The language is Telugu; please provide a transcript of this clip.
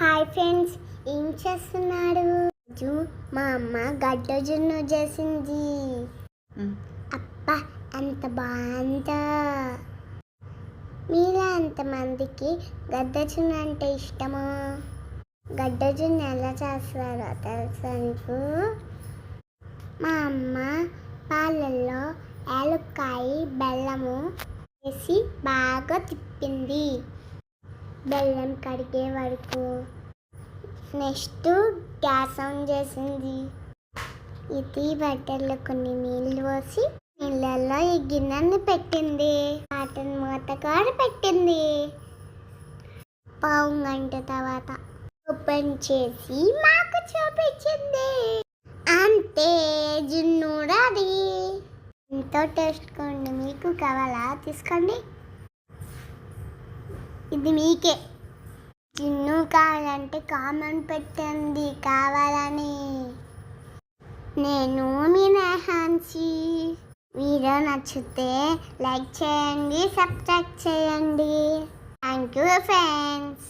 హాయ్ ఫ్రెండ్స్ ఏం చేస్తున్నాడు రోజు మా అమ్మ గడ్డ జున్ను చేసింది. అబ్బా ఎంత బాగుందా? మీలో ఎంతమందికి గడ్డ జున్ను అంటే ఇష్టమో? గడ్డ జున్ను ఎలా చేస్తారో తెలుసా నీకు? మా అమ్మ పాలల్లో యాలక్కాయ బెల్లము వేసి బాగా తిప్పింది. బెల్లం కడిగే వరకు. నెక్స్ట్ గ్యాస్ ఆన్ చేసింది. ఇది బట్టల్లో కొన్ని నీళ్ళు పోసి నీళ్ళల్లో ఈ గిన్నెని పెట్టింది. వాటిని మూత కూడా పెట్టింది. పావు గంట తర్వాత ఓపెన్ చేసి మాకు చూపించింది. అంతే జున్ను అది. ఎంతో టేస్ట్ కొండి మీకు కావాలా? తీసుకోండి. ఇది మీకే. చిన్ను కావాలంటే కామెంట్ పెట్టండి కావాలని. నేను మీ నేహాన్సి. వీడియో నచ్చితే లైక్ చేయండి సబ్స్క్రైబ్ చేయండి. Thank you friends.